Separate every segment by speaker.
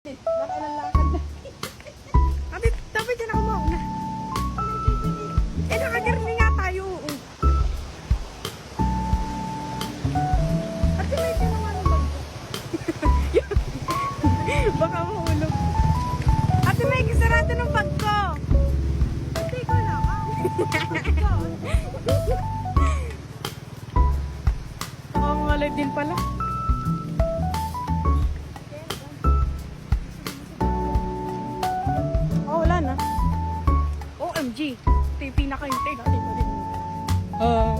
Speaker 1: Baka lalakad na. Abi, dapat dyan ako mauna. Eh, nakagarni nga tayo. oo. Ate, may tinama ng bag ko. Baka mahulog. Ate, may kisarado ng bag ko. Ikaw na. Oo, malay din pala. Ito yung pinaka-hintay natin pa rin. Uh,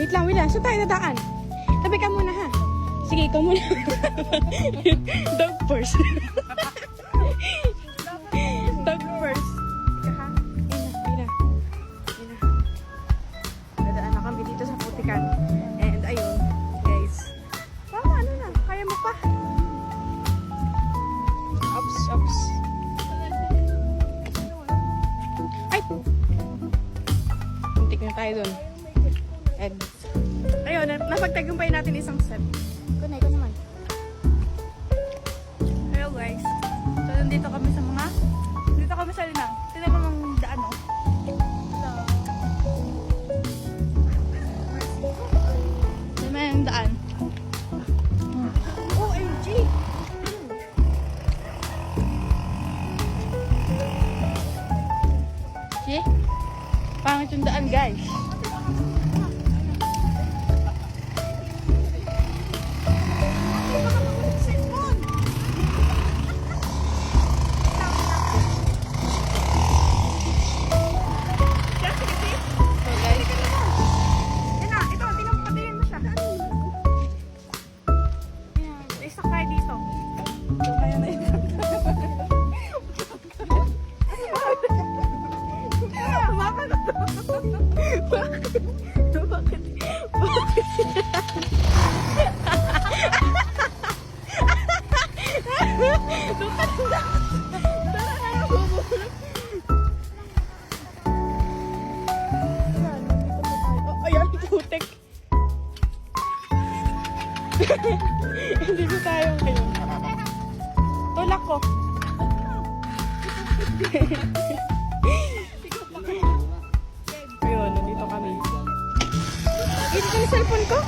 Speaker 1: wait lang, wait lang. Saan tayo nadaan? Tabi ka muna ha. Sige, ikaw muna. Dog first. natin isang set. Kunay ko naman. Hello guys. So, nandito kami sa mga, dito kami sa Linang. Tignan mo ang daan, oh. Hello. Tignan mo yung daan. OMG! See? Pangit yung daan, guys. Bakit? Bakit? Bakit? Ayan, putek. Hindi ko tayo ngayon. Tulak ko. Dito yung cellphone ko?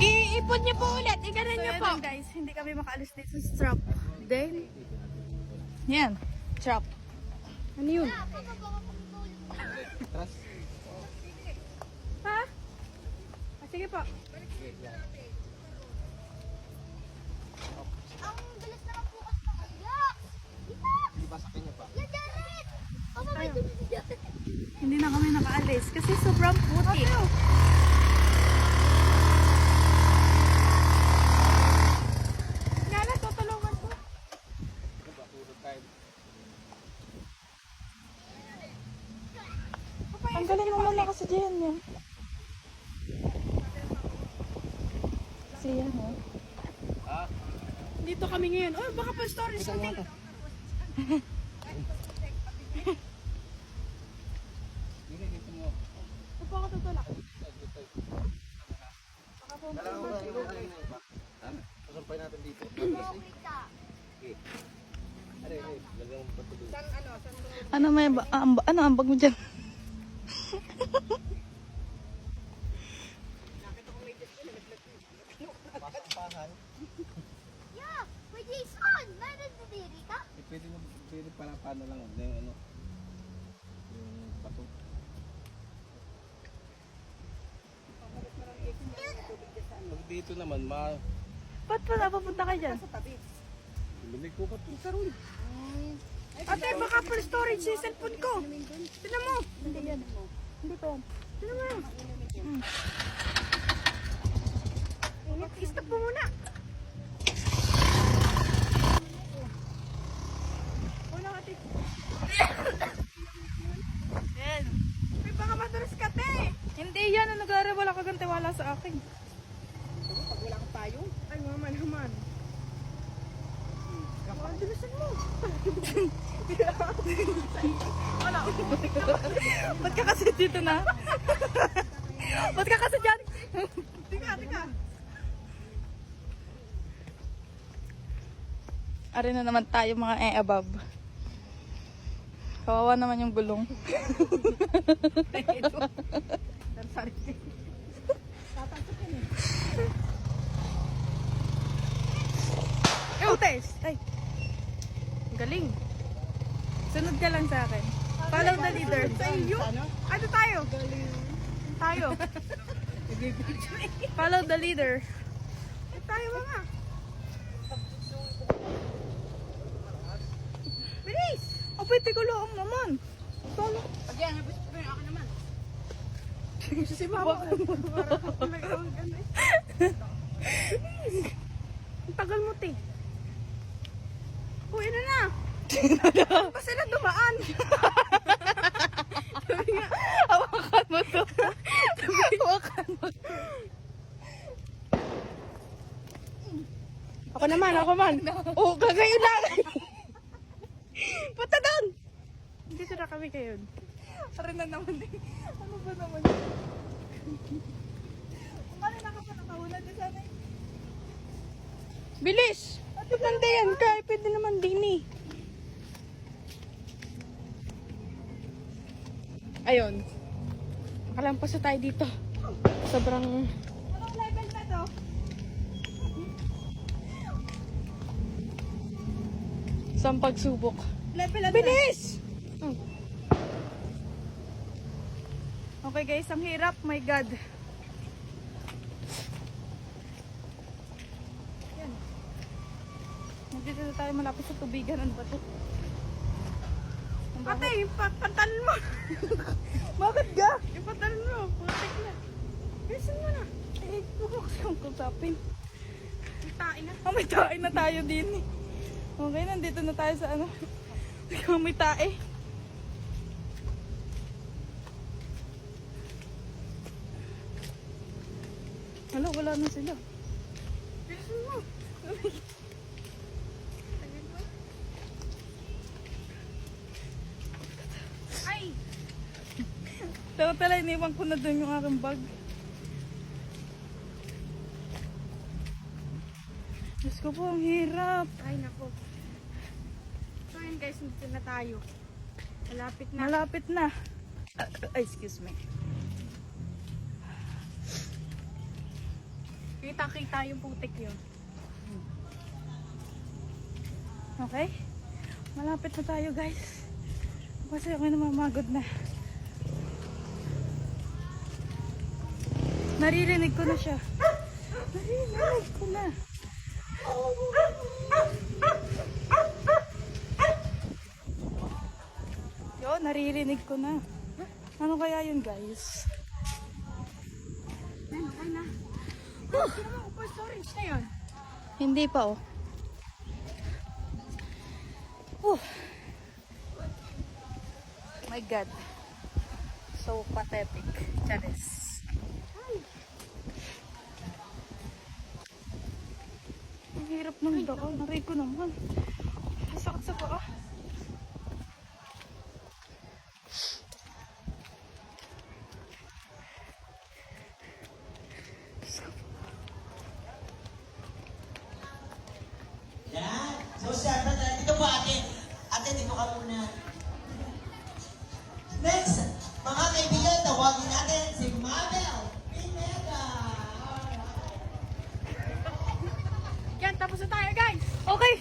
Speaker 1: Iipon niyo po ulit. Iganan niyo po. guys, hindi kami makaalis dito sa strap. Then, yan. Strap. Ano yun? Ha? Sige po.
Speaker 2: Ang bilis na magbukas ng uyak. Ika!
Speaker 3: Di ba sa kanya pa?
Speaker 2: Yan, Jared! Papa, may tubig si Jared.
Speaker 1: Hindi na kami nakaalis kasi sobrang puti. Ngala, tutulungan ko. Tanggalin mo muna kasi dyan yun. Kasi yan, oh. Dito kami ngayon. Oh, baka pa stories
Speaker 3: Kita mo
Speaker 1: natin.
Speaker 3: ata. Dito, dito mo.
Speaker 1: Ito po ako tutulak.
Speaker 3: Dalawa ko lang yung ano yun, ba? Ha? Sasampay natin dito.
Speaker 2: Wika.
Speaker 3: Ano
Speaker 1: may ba, ang- ano ang bag mo dyan?
Speaker 2: Yeah! May Jason! Meron na diri ka?
Speaker 3: Eh, Pwede mo, pwede para paano lang, ano yung ano, yung pato. Pag dito naman, ma,
Speaker 1: Ba't pa napapunta ka dyan?
Speaker 3: lumig ko pa ito karoon.
Speaker 1: Ate, baka full storage yung cellphone ko. Tignan mo. Hindi yan. Hindi pa yan. Tignan mo. Hmm. Init, stop mo muna. Una ate. Yan. Ay, baka madulas ka, te. Hindi yan. Ano nag Wala ka gantiwala sa akin. Pag wala kang tayo? Ay, mama naman. Ang dulusan mo. Ano? Ba't ka kasi dito na? Ba't ka kasi dyan? Tika, tika. Ari na naman tayo mga eh above. Kawawa naman yung gulong. Ew, test! Ay! Galing. Sunod ka lang sa akin. Follow the leader. Sa iyo? Ano tayo? Tayo. Follow the leader. Eh, tayo mga. Bilis! O, pwede ko lang naman.
Speaker 4: Pag yan, gusto ko yung ako.
Speaker 1: Si mama. Bilis! Ang tagal mo, te. Uwi na na. Pa sila dumaan. Sabi nga, hawakan mo to. hawakan mo to. Ako naman, ako man. Oo, oh, kagayo lang. Punta doon. Dito na kami kayo. Parang na naman din. Ano ba naman yun? Ano na ka pa nakahula din sana eh. Bilis! At nandayan ka, eh, pwede naman din eh. Ayun. Nakalampas na tayo dito. Sobrang... Anong level na to? Isang pagsubok. Level na Bilis! Oh. Okay guys, ang hirap. My God. Yan. Nandito na tayo malapit sa tubigan. Ano ba ito? Ate, yung pa- pantalon mo. Bakit ga? Yung pantalon mo. Putik na. Bilisan mo na. Eh, kasi akong kusapin. May tain na. Oh, may tae na tayo din eh. Okay, nandito na tayo sa ano. May tae. Hala, wala na sila. Ay! Tara tala, iniwan ko na doon yung aking bag. Diyos ko po, ang hirap. Ay, nako. So, yun guys, nandito na tayo. Malapit na. Malapit na. Ay, excuse me. Kita-kita yung putik yun. Okay? Malapit na tayo guys. Kasi ako namamagod na. Naririnig ko na siya. Naririnig ko na. Yo, naririnig ko na. Ano kaya yun guys? Ayun, okay na. Mo upo storage na yun? Hindi pa oh. Oh. My God. So pathetic. Charis. Ang hirap ng daan. Naray ko naman. Masakit sa paa. OK